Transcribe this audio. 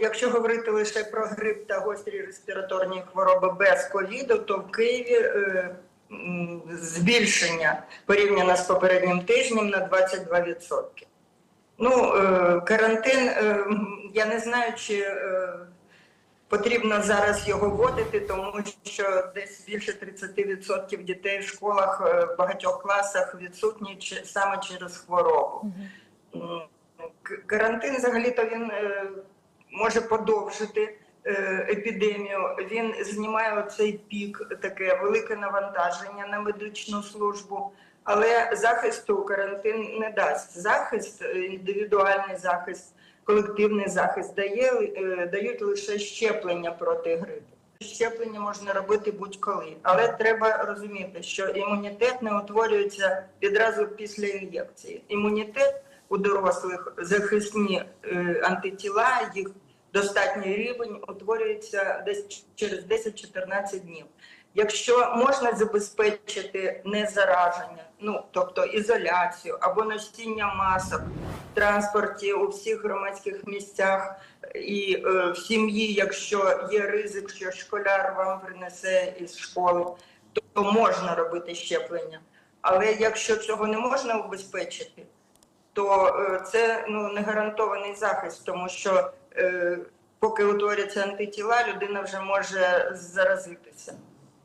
Якщо говорити лише про грип та гострі респіраторні хвороби без ковіду, то в Києві е, збільшення порівняно з попереднім тижнем на 22%. Ну, е, карантин, е, я не знаю, чи е, потрібно зараз його вводити, тому що десь більше 30% дітей в школах е, в багатьох класах відсутні саме через хворобу. Карантин взагалі-то він е, може подовжити е, епідемію. Він знімає оцей пік, таке велике навантаження на медичну службу. Але захисту карантин не дасть. Захист, е, індивідуальний захист, колективний захист дає, е, дають лише щеплення проти грипу. Щеплення можна робити будь-коли, але треба розуміти, що імунітет не утворюється відразу після ін'єкції. Імунітет у дорослих захисні антитіла, їх достатній рівень утворюється десь через 10-14 днів. Якщо можна забезпечити незараження, ну тобто ізоляцію або носіння масок в транспорті у всіх громадських місцях і е, в сім'ї, якщо є ризик, що школяр вам принесе із школи, то можна робити щеплення. Але якщо цього не можна убезпечити, то е, це ну не гарантований захист, тому що е, поки утворяться антитіла, людина вже може заразитися.